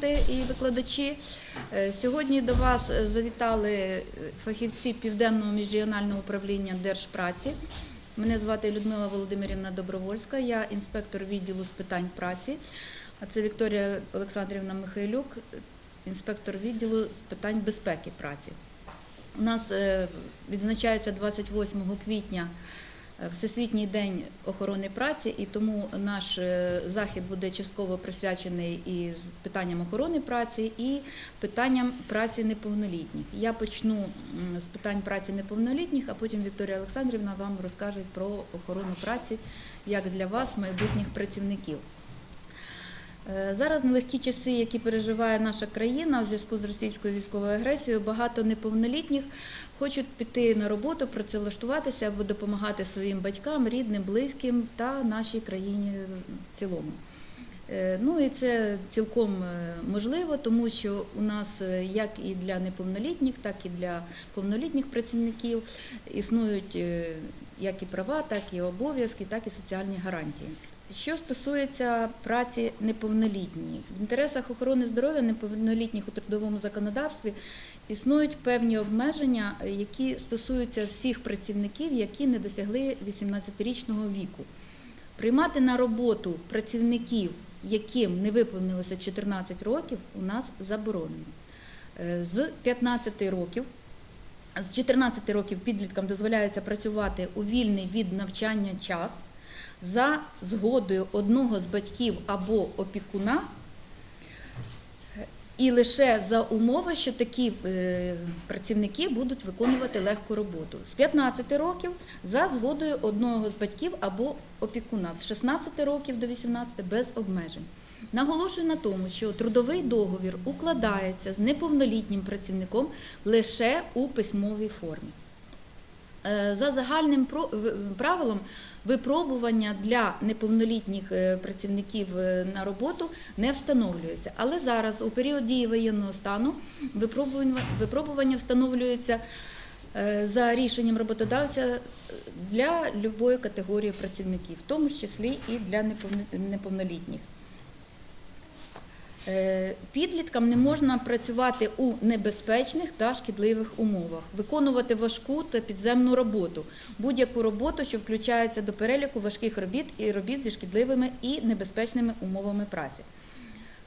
студенти і викладачі. Е, Сьогодні до вас е, завітали е, фахівці Південного міжрегіонального управління Держпраці. Мене звати Людмила Володимирівна Добровольська, я інспектор відділу з питань праці. А це Вікторія Олександрівна Михайлюк, інспектор відділу з питань безпеки праці. У нас відзначається 28 квітня Всесвітній день охорони праці, і тому наш е, захід буде частково присвячений і питанням охорони праці, і питанням праці неповнолітніх. Я почну з питань праці неповнолітніх, а потім Вікторія Олександрівна вам розкаже про охорону праці як для вас, майбутніх працівників. Е, Зараз нелегкі часи, які переживає наша країна в зв'язку з російською військовою агресією, багато неповнолітніх хочуть піти на роботу, працевлаштуватися або допомагати своїм батькам, рідним, близьким та нашій країні в цілому. Е, Ну і це цілком е, можливо, тому що у нас е, як і для неповнолітніх, так і для повнолітніх працівників існують як і права, так і обов'язки, так і соціальні гарантії. Що стосується праці неповнолітніх, в інтересах охорони здоров'я неповнолітніх у трудовому законодавстві існують певні обмеження, які стосуються всіх працівників, які не досягли 18-річного віку. Приймати на роботу працівників, яким не виповнилося 14 років, у нас заборонено. Е, З 15 років, з 14 років підліткам дозволяється працювати у вільний від навчання час за згодою одного з батьків або опікуна. І лише за умови, що такі е, працівники будуть виконувати легку роботу. З 15 років за згодою одного з батьків або опікуна, з 16 років до 18 без обмежень. Наголошую на тому, що трудовий договір укладається з неповнолітнім працівником лише у письмовій формі. Е, За загальним правилом випробування для неповнолітніх е, працівників е, на роботу не встановлюється. Але зараз, у період дії воєнного стану, випробування, встановлюється за рішенням роботодавця для будь-якої категорії працівників, в тому числі і для неповно- неповнолітніх. Е, Підліткам не можна працювати у небезпечних та шкідливих умовах, виконувати важку та підземну роботу, будь-яку роботу, що включається до переліку важких робіт і робіт зі шкідливими і небезпечними умовами праці.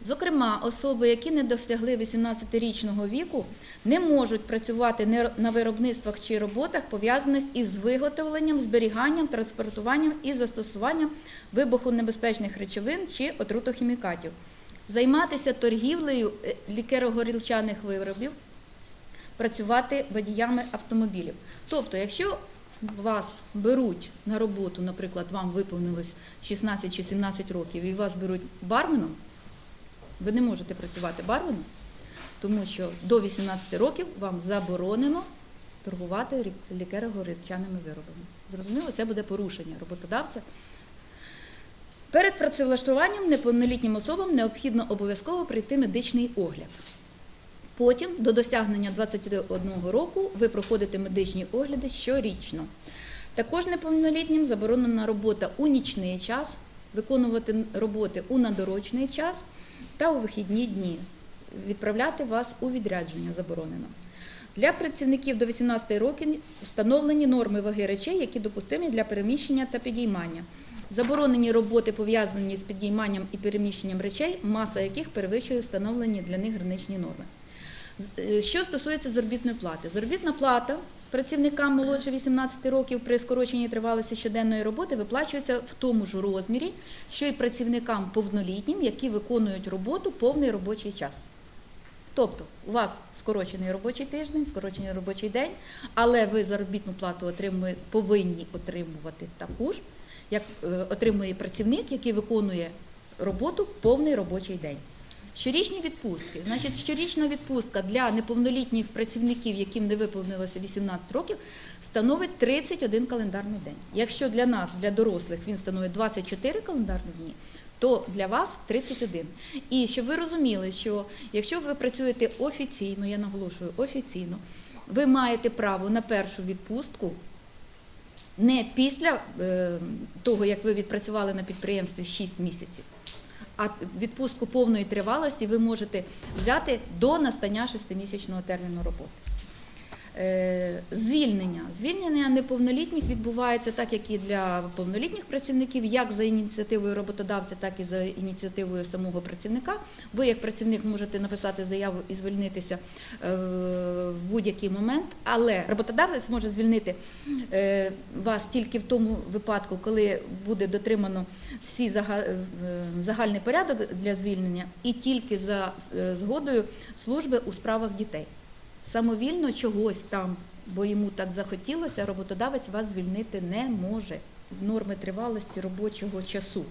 Зокрема, особи, які не досягли 18-річного віку, не можуть працювати на виробництвах чи роботах, пов'язаних із виготовленням, зберіганням, транспортуванням і застосуванням вибухонебезпечних речовин чи отрутохімікатів, займатися торгівлею е, лікеро-горілчаних виробів, працювати водіями автомобілів. Тобто, якщо вас беруть на роботу, наприклад, вам виповнилось 16 чи 17 років, і вас беруть барменом, ви не можете працювати барменом, тому що до 18 років вам заборонено торгувати рі- лікеро-горілчаними виробами. Зрозуміло, це буде порушення роботодавця. Перед працевлаштуванням неповнолітнім особам необхідно обов'язково пройти медичний огляд. Потім, до досягнення 21 року, ви проходите медичні огляди щорічно. Також неповнолітнім заборонена робота у нічний час, виконувати роботи у надорочний час та у вихідні дні. Відправляти вас у відрядження заборонено. Для працівників до 18 років встановлені норми ваги речей, які допустимі для переміщення та підіймання. Заборонені роботи, пов'язані з підійманням і переміщенням речей, маса яких перевищує встановлені для них граничні норми. Е, Що стосується заробітної плати, заробітна плата працівникам молодше 18 років при скороченій тривалості щоденної роботи виплачується в тому ж розмірі, що й працівникам повнолітнім, які виконують роботу повний робочий час. Тобто у вас скорочений робочий тиждень, скорочений робочий день, але ви заробітну плату отримує, повинні отримувати таку ж, як е, отримує працівник, який виконує роботу повний робочий день. Щорічні відпустки. Значить, щорічна відпустка для неповнолітніх працівників, яким не виповнилося 18 років, становить 31 календарний день. Якщо для нас, для дорослих, він становить 24 календарні дні, то для вас 31. І щоб ви розуміли, що якщо ви працюєте офіційно, я наголошую офіційно, ви маєте право на першу відпустку не після е, того, як ви відпрацювали на підприємстві 6 місяців, а відпустку повної тривалості ви можете взяти до настання 6-місячного терміну роботи. Е, Звільнення. Звільнення неповнолітніх відбувається так, як і для повнолітніх працівників, як за ініціативою роботодавця, так і за ініціативою самого працівника. Ви, як працівник, можете написати заяву і звільнитися е, в будь-який момент, але роботодавець може звільнити е, вас тільки в тому випадку, коли буде дотримано всі загальний порядок для звільнення, і тільки за згодою служби у справах дітей самовільно чогось там, бо йому так захотілося, роботодавець вас звільнити не може. Норми тривалості робочого часу.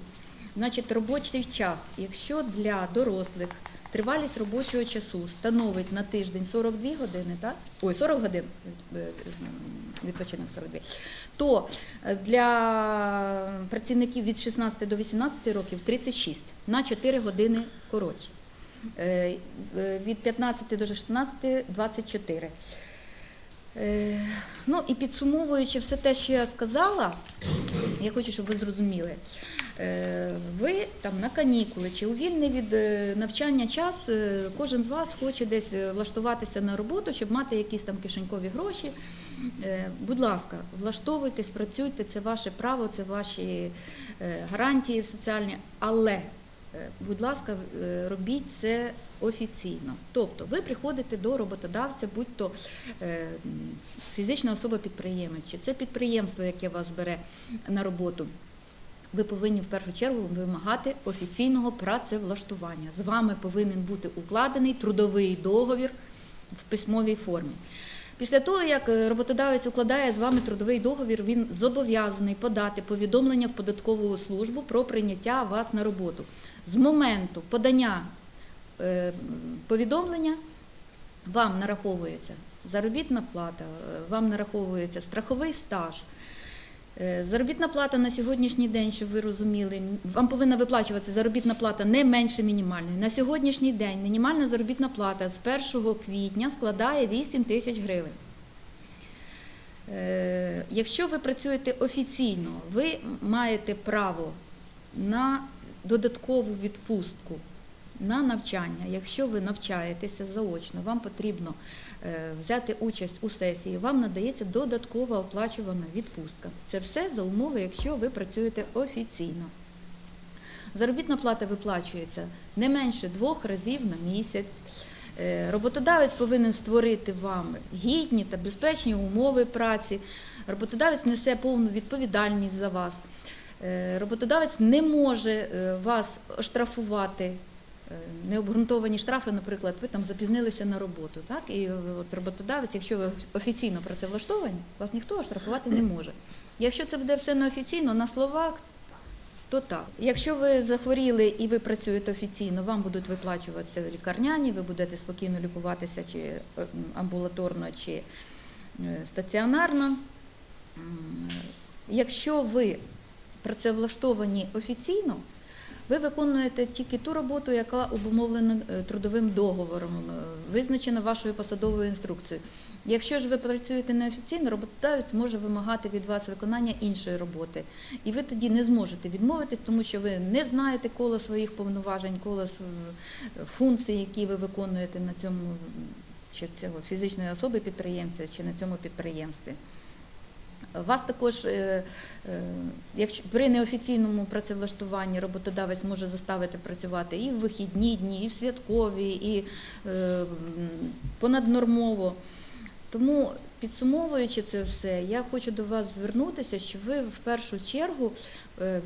Значить, робочий час, якщо для дорослих тривалість робочого часу становить на тиждень 42 години, так? Ой, 40 годин е, е, відпочинок 42, то е, для працівників від 16 до 18 років 36 на 4 години коротше. Е, від 15 до 16 24. Е, Ну і підсумовуючи все те, що я сказала, я хочу, щоб ви зрозуміли. Е, Ви там на канікули чи у вільний від навчання час, кожен з вас хоче десь влаштуватися на роботу, щоб мати якісь там кишенькові гроші. Будь ласка, влаштовуйтесь, працюйте, це ваше право, це ваші гарантії соціальні, але Будь ласка, е, робіть це офіційно. Тобто ви приходите до роботодавця, будь то е, фізична особа-підприємець, чи це підприємство, яке вас бере на роботу. Ви повинні в першу чергу вимагати офіційного працевлаштування. З вами повинен бути укладений трудовий договір в письмовій формі. Після того, як е, роботодавець укладає з вами трудовий договір, він зобов'язаний подати повідомлення в податкову службу про прийняття вас на роботу. З моменту подання е, повідомлення вам нараховується заробітна плата, е, вам нараховується страховий стаж. Е, Заробітна плата на сьогоднішній день, щоб ви розуміли, вам повинна виплачуватися заробітна плата не менше мінімальної. На сьогоднішній день мінімальна заробітна плата з 1 квітня складає 8 тисяч гривень. Якщо ви працюєте офіційно, ви маєте право на додаткову відпустку на навчання. Якщо ви навчаєтеся заочно, вам потрібно е, взяти участь у сесії, вам надається додаткова оплачувана відпустка. Це все за умови, якщо ви працюєте офіційно. Заробітна плата виплачується не менше двох разів на місяць. Е, Роботодавець повинен створити вам гідні та безпечні умови праці. Роботодавець несе повну відповідальність за вас. Е, Роботодавець не може е, вас оштрафувати. Е, Необґрунтовані штрафи, наприклад, ви там запізнилися на роботу, так? І от роботодавець, якщо ви офіційно працевлаштовані, вас ніхто оштрафувати не може. Якщо це буде все неофіційно, на словах, то так. Якщо ви захворіли і ви працюєте офіційно, вам будуть виплачуватися лікарняні, ви будете спокійно лікуватися чи амбулаторно, чи стаціонарно. Якщо ви працевлаштовані офіційно, ви виконуєте тільки ту роботу, яка обумовлена е, трудовим договором, е, визначена вашою посадовою інструкцією. Якщо ж ви працюєте неофіційно, роботодавець може вимагати від вас виконання іншої роботи. І ви тоді не зможете відмовитись, тому що ви не знаєте коло своїх повноважень, коло функцій, які ви виконуєте на цьому чи цього фізичної особи підприємця, чи на цьому підприємстві. Вас також, е, е, якщо при неофіційному працевлаштуванні роботодавець може заставити працювати і в вихідні дні, і в святкові, і е, понаднормово. Тому, підсумовуючи це все, я хочу до вас звернутися, що ви в першу чергу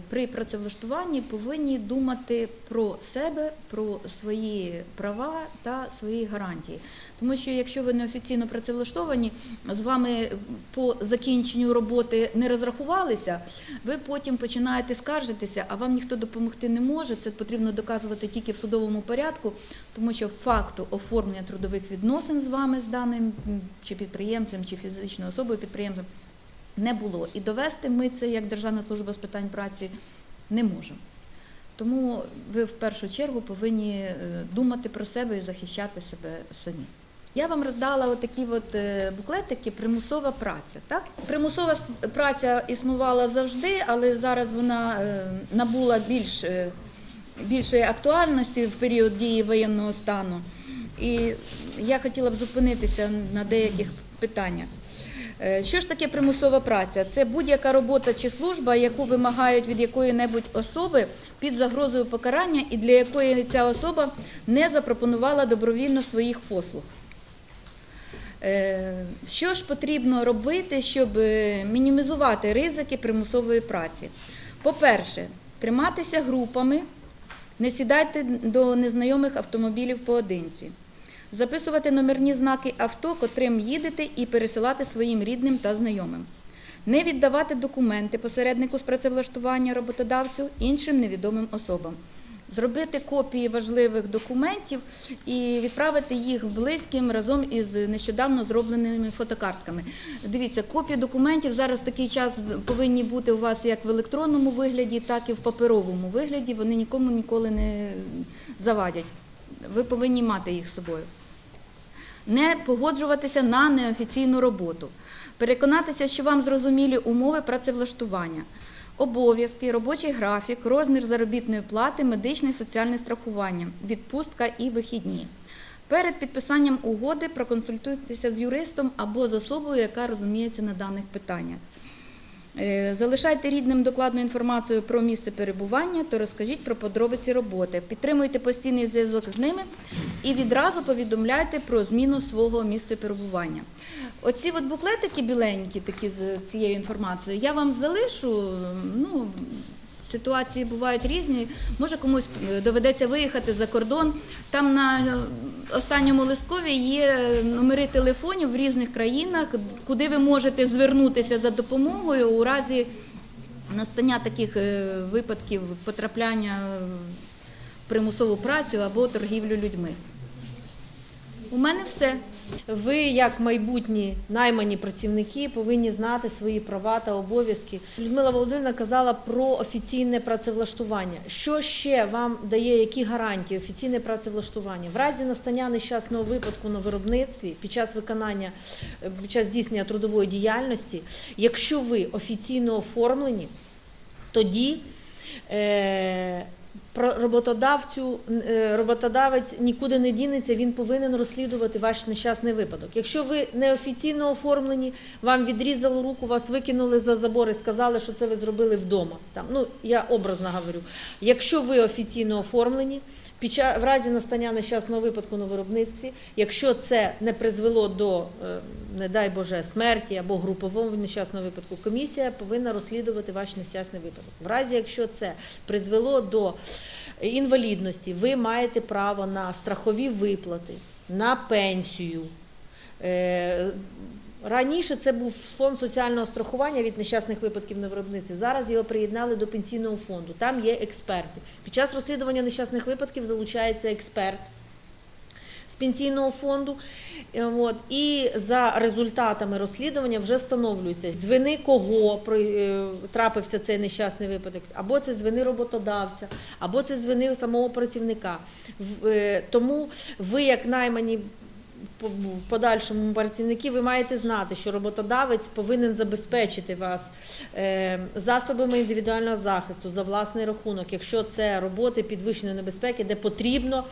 при працевлаштуванні повинні думати про себе, про свої права та свої гарантії. Тому що якщо ви неофіційно працевлаштовані, з вами по закінченню роботи не розрахувалися, ви потім починаєте скаржитися, а вам ніхто допомогти не може. Це потрібно доказувати тільки в судовому порядку, тому що факту оформлення трудових відносин з вами, з даним чи підприємцем, чи фізичною особою підприємцем не було. І довести ми це як Державна служба з питань праці не можемо. Тому ви в першу чергу повинні е, думати про себе і захищати себе самі. Я вам роздала отакі от е, буклетики примусова праця. Так? Примусова праця існувала завжди, але зараз вона е, набула більш, більшої актуальності в період дії воєнного стану. І я хотіла б зупинитися на деяких питаннях. Е, Що ж таке примусова праця? Це будь-яка робота чи служба, яку вимагають від якої-небудь особи під загрозою покарання і для якої ця особа не запропонувала добровільно своїх послуг. Е, Що ж потрібно робити, щоб е, мінімізувати ризики примусової праці? По-перше, триматися групами, не сідайте до незнайомих автомобілів поодинці, записувати номерні знаки авто, котрим їдете, і пересилати своїм рідним та знайомим. Не віддавати документи посереднику з працевлаштування роботодавцю іншим невідомим особам. Зробити копії важливих документів і відправити їх близьким разом із нещодавно зробленими фотокартками. Дивіться, копії документів зараз такий час повинні бути у вас як в електронному вигляді, так і в паперовому вигляді. Вони нікому ніколи не завадять. Ви повинні мати їх з собою не погоджуватися на неофіційну роботу, переконатися, що вам зрозумілі умови працевлаштування, обов'язки, робочий графік, розмір заробітної плати, медичне і соціальне страхування, відпустка і вихідні. Перед підписанням угоди проконсультуйтеся з юристом або з особою, яка розуміється на даних питаннях. Е, Залишайте рідним докладну інформацію про місце перебування та розкажіть про подробиці роботи. Підтримуйте постійний зв'язок з ними і відразу повідомляйте про зміну свого місця перебування. Оці от буклетики біленькі, такі з цією інформацією, я вам залишу. Ну, ситуації бувають різні. Може комусь е, доведеться виїхати за кордон. Там на е, останньому листкові є номери телефонів в різних країнах, куди ви можете звернутися за допомогою у разі настання таких е, випадків потрапляння в примусову працю або торгівлю людьми. У мене все. Ви, як майбутні наймані працівники, повинні знати свої права та обов'язки. Людмила Володимирівна казала про офіційне працевлаштування. Що ще вам дає які гарантії офіційне працевлаштування? В разі настання нещасного випадку на виробництві під час виконання е, під час здійснення трудової діяльності, якщо ви офіційно оформлені, тоді е, роботодавцю е, роботодавець нікуди не дінеться, він повинен розслідувати ваш нещасний випадок. Якщо ви неофіційно оформлені, вам відрізали руку, вас викинули за забор і сказали, що це ви зробили вдома. Там ну я образно говорю. Якщо ви офіційно оформлені, в разі настання нещасного випадку на виробництві, якщо це не призвело до, е, не дай Боже, смерті або групового нещасного випадку, комісія повинна розслідувати ваш нещасний випадок. В разі, якщо це призвело до інвалідності, ви маєте право на страхові виплати, на пенсію. Раніше це був фонд соціального страхування від нещасних випадків на виробництві. Зараз його приєднали до пенсійного фонду. Там є експерти. Під час розслідування нещасних випадків залучається експерт з пенсійного фонду. Е, От, і за результатами розслідування вже встановлюється, з вини кого е, трапився цей нещасний випадок, або це з вини роботодавця, або це з вини самого працівника. Е, Тому ви, як наймані в подальшому працівники, ви маєте знати, що роботодавець повинен забезпечити вас е, засобами індивідуального захисту за власний рахунок, якщо це роботи підвищеної небезпеки, де потрібно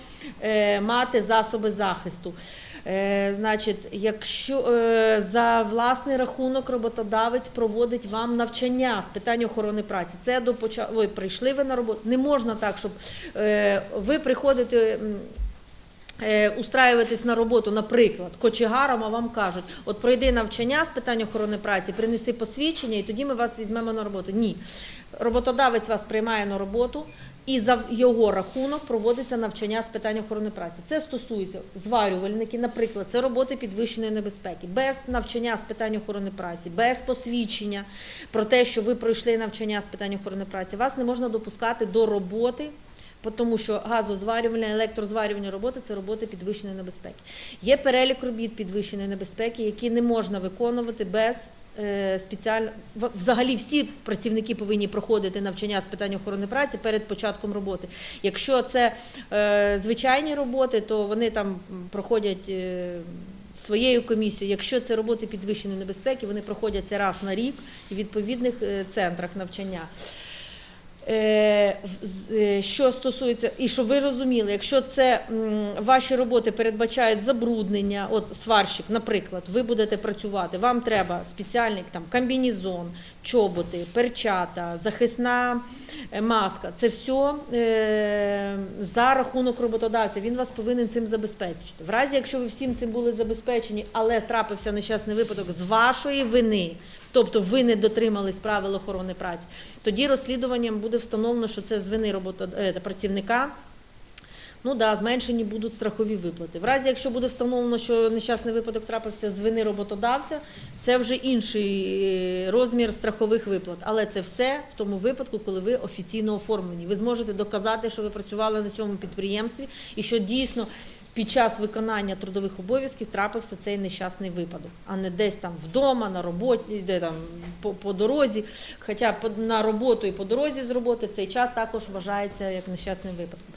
е, мати засоби захисту. Е, Значить, якщо за власний рахунок роботодавець проводить вам навчання з питань охорони праці, це до початку ви прийшли ви на роботу. Не можна так, щоб ви приходите. Е, Устраюватись на роботу, наприклад, кочегаром, а вам кажуть, от пройди навчання з питань охорони праці, принеси посвідчення, і тоді ми вас візьмемо на роботу. Ні. Роботодавець вас приймає на роботу, і за його рахунок проводиться навчання з питань охорони праці. Це стосується зварювальників, наприклад, це роботи підвищеної небезпеки, без навчання з питань охорони праці, без посвідчення про те, що ви пройшли навчання з питань охорони праці, вас не можна допускати до роботи. Тому що газозварювальні, електрозварювальні роботи це роботи підвищеної небезпеки. Є перелік робіт підвищеної небезпеки, які не можна виконувати без е, спеціально взагалі всі працівники повинні проходити навчання з питань охорони праці перед початком роботи. Якщо це е, звичайні роботи, то вони там проходять. е, своєю комісією. Якщо це роботи підвищеної небезпеки, вони проходяться раз на рік в відповідних центрах навчання. Е, е, Що стосується, і щоб ви розуміли, якщо це ваші роботи передбачають забруднення, от сварщик, наприклад, ви будете працювати, вам треба спеціальний там комбінезон, чоботи, перчата, захисна е, маска. Це все за рахунок роботодавця. Він вас повинен цим забезпечити. В разі, якщо ви всім цим були забезпечені, але трапився нещасний випадок з вашої вини. Тобто ви не дотримались правил охорони праці. Тоді розслідуванням буде встановлено, що це з вини робото... е, працівника. Ну да, зменшені будуть страхові виплати. В разі, якщо буде встановлено, що нещасний випадок трапився з вини роботодавця, це вже інший е, розмір страхових виплат. Але це все в тому випадку, коли ви офіційно оформлені. Ви зможете доказати, що ви працювали на цьому підприємстві і що дійсно під час виконання трудових обов'язків трапився цей нещасний випадок, а не десь там вдома, на роботі, де там по, по дорозі. Хоча на роботу і по дорозі з роботи цей час також вважається як нещасним випадком.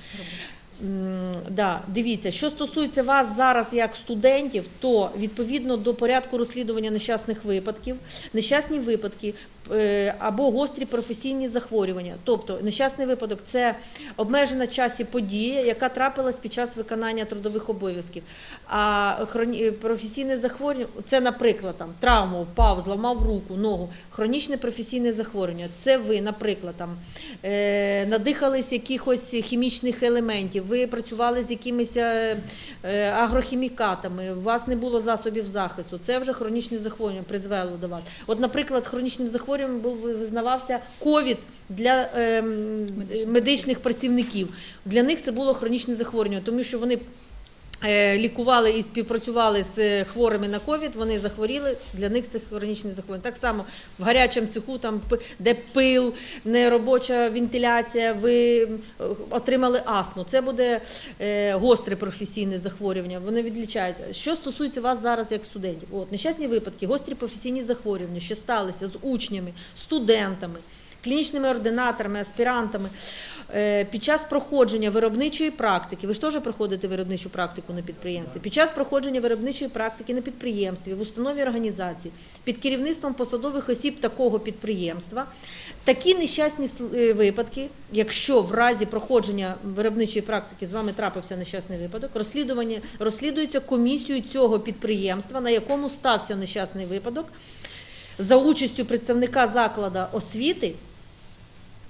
Да, дивіться, що стосується вас зараз як студентів, то відповідно до порядку розслідування нещасних випадків, нещасні випадки е, або гострі професійні захворювання. Тобто нещасний випадок це обмежена часі подія, яка трапилась під час виконання трудових обов'язків. А е, професійне захворювання це, наприклад, там травма, впав, зламав руку, ногу. Хронічне професійне захворювання. Це ви, наприклад, там е, надихались якихось хімічних елементів, ви працювали з якимись е, е, агрохімікатами, у вас не було засобів захисту. Це вже хронічне захворювання призвело до вас. От, наприклад, хронічним захворюванням був визнавався ковід для ем, медичних працівників. Для них це було хронічне захворювання, тому що вони. Е, Лікували і співпрацювали з е, хворими на ковід, вони захворіли. Для них це хронічне захворювання. Так само в гарячому цеху, там де пил, неробоча вентиляція, ви отримали астму. Це буде е, гостре професійне захворювання. Вони відлічають. Що стосується вас зараз як студентів, от нещасні випадки, гострі професійні захворювання, що сталися з учнями, студентами. Клінічними ординаторами, аспірантами Е, під час проходження виробничої практики, ви ж теж проходите виробничу практику на підприємстві. Під час проходження виробничої практики на підприємстві, в установі організації, під керівництвом посадових осіб такого підприємства, такі нещасні е, випадки, якщо в разі проходження виробничої практики з вами трапився нещасний випадок, розслідування розслідується комісією цього підприємства, на якому стався нещасний випадок, за участю представника закладу освіти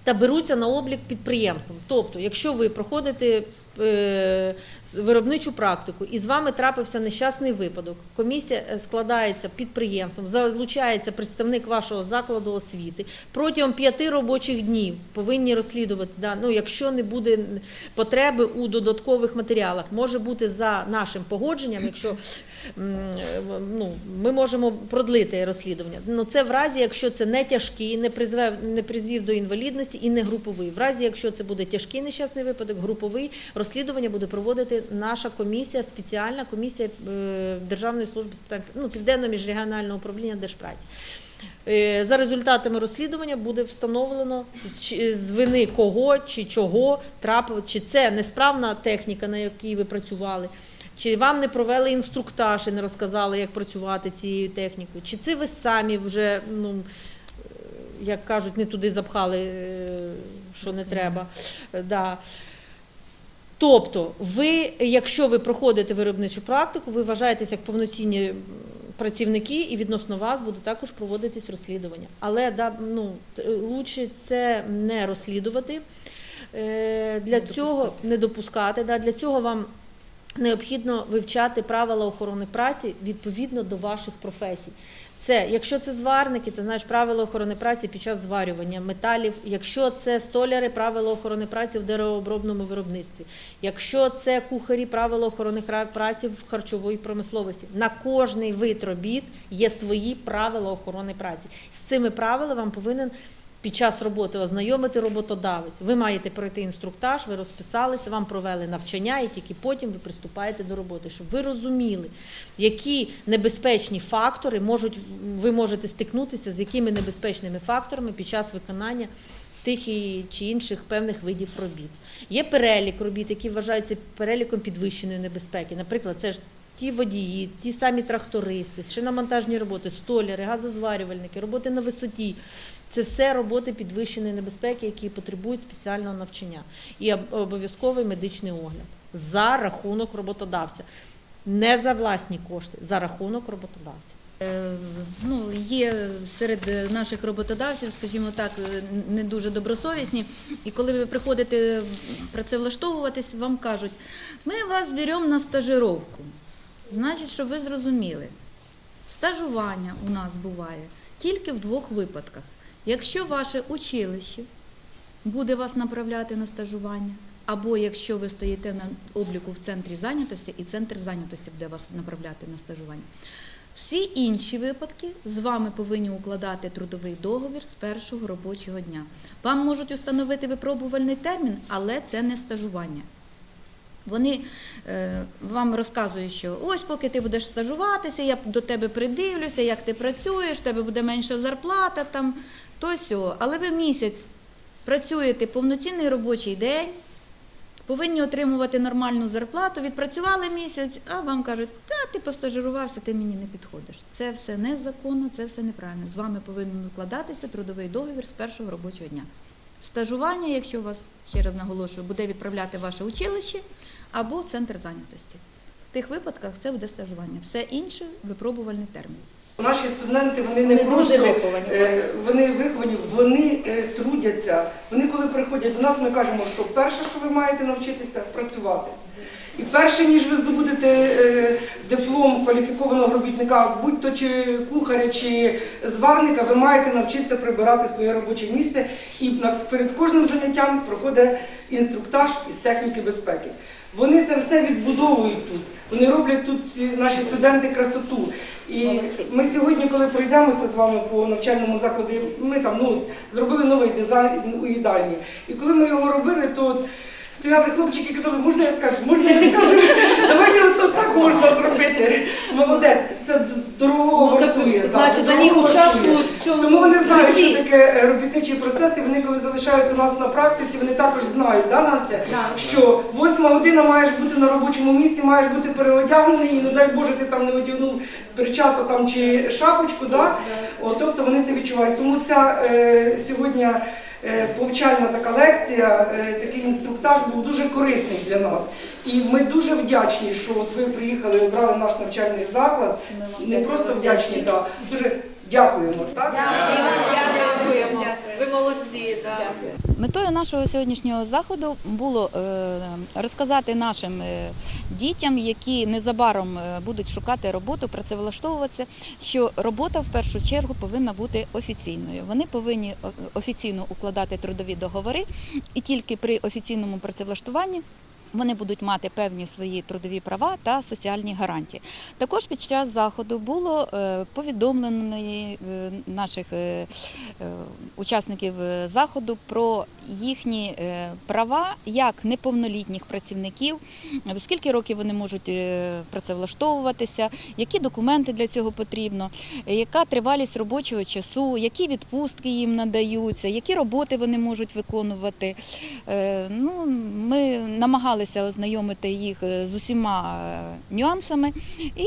та беруться на облік підприємством. Тобто, якщо ви проходите е, виробничу практику і з вами трапився нещасний випадок, комісія е, складається підприємством, залучається представник вашого закладу освіти. Протягом п'яти робочих днів повинні розслідувати, да, ну, якщо не буде потреби у додаткових матеріалах, може бути за нашим погодженням, якщо ну, ми можемо продлити розслідування. Ну, це в разі, якщо це не тяжкий, не призвев, не призвів до інвалідності і не груповий. В разі, якщо це буде тяжкий нещасний випадок, груповий, розслідування буде проводити наша комісія, спеціальна комісія е, Державної служби з питань ну, Південного міжрегіонального управління Держпраці. Е, За результатами розслідування буде встановлено з вини кого чи чого трапило, чи це несправна техніка, на якій ви працювали, чи вам не провели інструктаж і не розказали, як працювати цією технікою, чи це ви самі вже, ну, як кажуть, не туди запхали, е, що не треба. Е, Да. Тобто, ви, якщо ви проходите виробничу практику, ви вважаєтесь як повноцінні працівники, і відносно вас буде також проводитись розслідування. Але да, ну, лучше це не розслідувати. Е, Для Не цього не допускати. Да, для цього вам необхідно вивчати правила охорони праці відповідно до ваших професій. Це, якщо це зварники, ти знаєш правила охорони праці під час зварювання металів. Якщо це столяри, правила охорони праці в деревообробному виробництві. Якщо це кухарі, правила охорони праці в харчовій промисловості. На кожний вид робіт є свої правила охорони праці. З цими правилами вам повинен під час роботи ознайомити роботодавець. Ви маєте пройти інструктаж, ви розписалися, вам провели навчання, і тільки потім ви приступаєте до роботи, щоб ви розуміли, які небезпечні фактори можуть ви можете стикнутися з якими небезпечними факторами під час виконання. Тих чи інших певних видів робіт. Є перелік робіт, які вважаються переліком підвищеної небезпеки. Наприклад, це ж ті водії, ті самі трактористи, шиномонтажні роботи, столяри, газозварювальники, роботи на висоті. Це все роботи підвищеної небезпеки, які потребують спеціального навчання і обов'язковий медичний огляд за рахунок роботодавця, не за власні кошти, за рахунок роботодавця. Е, Ну, є серед наших роботодавців, скажімо так, е, не дуже добросовісні. І коли ви приходите працевлаштовуватись, вам кажуть, ми вас беремо на стажировку. Значить, що ви зрозуміли, стажування у нас буває тільки в двох випадках. Якщо ваше училище буде вас направляти на стажування, або якщо ви стоїте на обліку в центрі зайнятості, і центр зайнятості буде вас направляти на стажування. Всі інші випадки з вами повинні укладати трудовий договір з першого робочого дня. Вам можуть установити випробувальний термін, але це не стажування. Вони е, вам розказують, що ось поки ти будеш стажуватися, я до тебе придивлюся, як ти працюєш, в тебе буде менша зарплата, там, то сьо. Але ви місяць працюєте повноцінний робочий день, повинні отримувати нормальну зарплату, відпрацювали місяць, а вам кажуть, та ти постажирувався, ти мені не підходиш. Це все незаконно, це все неправильно. З вами повинен укладатися трудовий договір з першого робочого дня. Стажування, якщо вас, ще раз наголошую, буде відправляти ваше училище або центр зайнятості. В тих випадках це буде стажування. Все інше випробувальний термін. Наші студенти вони не Вони просто дуже виховані, е, вони виховані, вони е, трудяться. Вони коли приходять до нас, ми кажемо, що перше, що ви маєте навчитися, працювати. І перше, ніж ви здобудете е, диплом кваліфікованого робітника, будь-то чи кухаря, чи зварника, ви маєте навчитися прибирати своє робоче місце. І перед кожним заняттям проходить інструктаж із техніки безпеки. Вони це все відбудовують тут. Вони роблять тут наші студенти красоту. І ми сьогодні, коли пройдемося з вами по навчальному закладі, ми там ну зробили новий дизайн у їдальні. І коли ми його робили, то стояли хлопчики і казали, можна я скажу, можна я скажу, давайте от, так можна зробити. Молодець, це дорого Ну, вартує. значить, так, вони участвують в цьому Тому вони знають, що таке е, робітничий процес, і вони, коли залишаються у нас на практиці, вони також знають, да, Настя, що восьма година маєш бути на робочому місці, маєш бути переодягнений, і не дай Боже, ти там не одягнув перчата там чи шапочку, да? О, тобто вони це відчувають. Тому ця е, сьогодні повчальна така лекція, е, такий інструктаж був дуже корисний для нас. І ми дуже вдячні, що от ви приїхали, обрали наш навчальний заклад. Не просто вдячні, да, дуже дякуємо. Так? Дякуємо. Ви молодці. Метою нашого сьогоднішнього заходу було е, розказати нашим е, дітям, які незабаром е, будуть шукати роботу, працевлаштовуватися, що робота в першу чергу повинна бути офіційною. Вони повинні офіційно укладати трудові договори, і тільки при офіційному працевлаштуванні. Вони будуть мати певні свої трудові права та соціальні гарантії. Також під час заходу було е, повідомлено е, наших е, учасників заходу про їхні е, права як неповнолітніх працівників, скільки років вони можуть е, працевлаштовуватися, які документи для цього потрібно, е, яка тривалість робочого часу, які відпустки їм надаються, які роботи вони можуть виконувати. Е, Ну, ми намагалися ознайомити їх е, з усіма е, нюансами і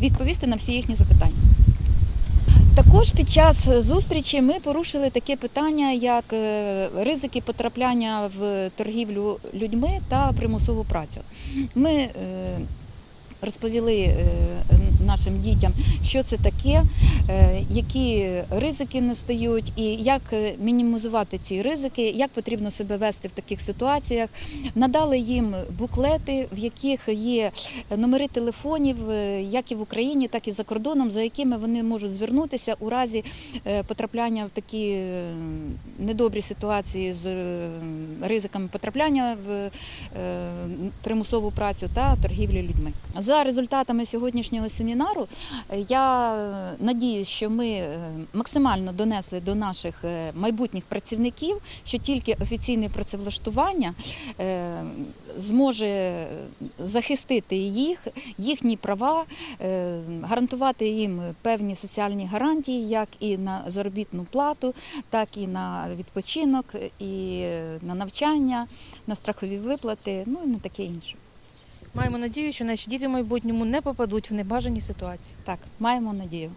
відповісти на всі їхні запитання. Також під час зустрічі ми порушили таке питання, як е, ризики потрапляння в торгівлю людьми та примусову працю. Ми е, розповіли е, нашим дітям, що це таке, е, які ризики настають, і як е, мінімізувати ці ризики, як потрібно себе вести в таких ситуаціях. Надали їм буклети, в яких є номери телефонів, е, як і в Україні, так і за кордоном, за якими вони можуть звернутися у разі е, потрапляння в такі е, недобрі ситуації з е, ризиками потрапляння в е, примусову працю та торгівлі людьми. За результатами сьогоднішнього семінару е, я надіюсь, що ми е, максимально донесли до наших е, майбутніх працівників, що тільки офіційне працевлаштування е, зможе захистити їх, їхні права, гарантувати їм певні соціальні гарантії, як і на заробітну плату, так і на відпочинок, і на навчання, на страхові виплати, ну і на таке інше. Маємо надію, що наші діти в майбутньому не попадуть в небажані ситуації. Так, маємо надію.